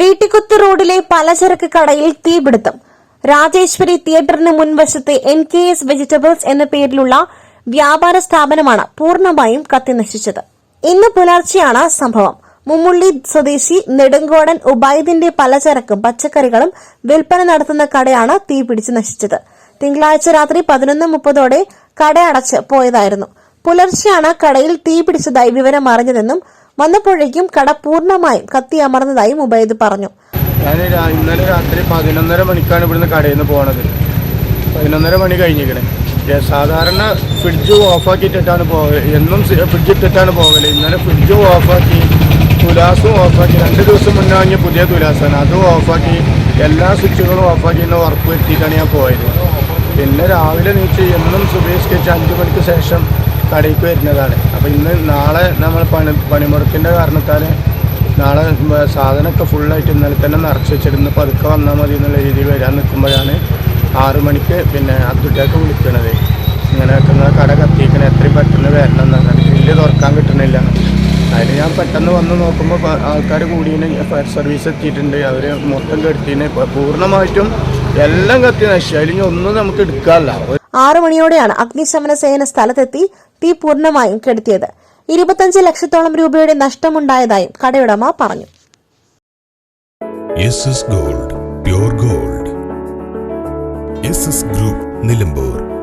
കുന്നത്ത് റോഡിലെ പലചരക്ക് കടയിൽ തീപിടുത്തം. രാജേശ്വരി തിയേറ്ററിന് മുൻവശത്തെ എൻ കെ എസ് വെജിറ്റബിൾസ് എന്ന പേരിലുള്ള വ്യാപാര സ്ഥാപനമാണ് പൂർണമായും കത്തിനശിച്ചത്. ഇന്ന് പുലർച്ചെയാണ് സംഭവം. മുമ്മുള്ളി സ്വദേശി നെടുങ്കോടൻ ഉബൈദിന്റെ പലചരക്കും പച്ചക്കറികളും വിൽപ്പന നടത്തുന്ന കടയാണ് തീ പിടിച്ച് നശിച്ചത്. തിങ്കളാഴ്ച രാത്രി പതിനൊന്ന് മുപ്പതോടെ കട അടച്ച് പോയതായിരുന്നു. പുലർച്ചെയാണ് കടയിൽ തീ പിടിച്ചതായി വിവരം അറിഞ്ഞതെന്നും വന്നപ്പോഴേക്കും കട പൂർണമായും കത്തിയമർന്നതായും ഉബൈദ് പറഞ്ഞു. ഞാൻ ഇന്നലെ രാത്രി പതിനൊന്നര മണിക്കാണ് ഇവിടുന്ന് കടയിൽ നിന്ന് പോണത്. പതിനൊന്നര മണി കഴിഞ്ഞിരിക്കണേ. സാധാരണ ഫ്രിഡ്ജ് ഓഫാക്കിയിട്ടിട്ടാണ് പോകൽ എന്നും സി- ഫ്രിഡ്ജ് ഇട്ടിട്ടാണ് പോകൽ. ഇന്നലെ ഫ്രിഡ്ജ് ഓഫാക്കി തുലാസും ഓഫാക്കി. രണ്ട് ദിവസം മുന്നേ വാങ്ങിയ പുതിയ തുലാസാണ്. അതും ഓഫാക്കി എല്ലാ സ്വിച്ചുകളും ഓഫാക്കി എന്ന് ഉറപ്പ് വരുത്തിയിട്ടാണ് ഞാൻ പോയത്. പിന്നെ രാവിലെ നീച്ച് എന്നും സുബേഷ്കരിച്ച് അഞ്ച് മണിക്ക് ശേഷം കടയിലേക്ക് വരുന്നതാണ്. അപ്പോൾ ഇന്ന് നാളെ നമ്മൾ പണി പണിമുടക്കിന്റെ കാരണത്താൽ നാളെ സാധനമൊക്കെ ഫുള്ളായിട്ട് ഇന്നലെ തന്നെ നിറച്ച് വെച്ചിരുന്ന് പതുക്കെ വന്നാൽ മതി എന്നുള്ള രീതിയിൽ വരാൻ നിൽക്കുമ്പോഴാണ് ആറ് മണിക്ക് പിന്നെ അബ്ദുട്ടേക്ക് വിളിക്കണത്. ഇങ്ങനെയൊക്കെ നിങ്ങളെ കട കത്തിക്കണ എത്രയും പെട്ടെന്ന് വരണം എന്നാണ്. വലിയ തുറക്കാൻ കിട്ടണില്ല. അതിന് ഞാൻ പെട്ടെന്ന് വന്ന് നോക്കുമ്പോൾ ആൾക്കാർ കൂടിയതിന് ഫയർ സർവീസ് എത്തിയിട്ടുണ്ട്. അവർ മൊത്തം കെടുത്തിന് പൂർണമായിട്ടും എല്ലാം കത്തി നശിച്ചു. അതിൽ ഒന്നും നമുക്ക് എടുക്കാമല്ല ആറു മണിയോടെയാണ് അഗ്നിശമന സേന സ്ഥലത്തെത്തി തീ പൂർണമായും കെടുത്തിയത്. ഇരുപത്തഞ്ച് ലക്ഷത്തോളം രൂപയുടെ നഷ്ടമുണ്ടായതായും കടയുടമ പറഞ്ഞു. Gold gold. ഗ്രൂപ്പ് നിലമ്പൂർ.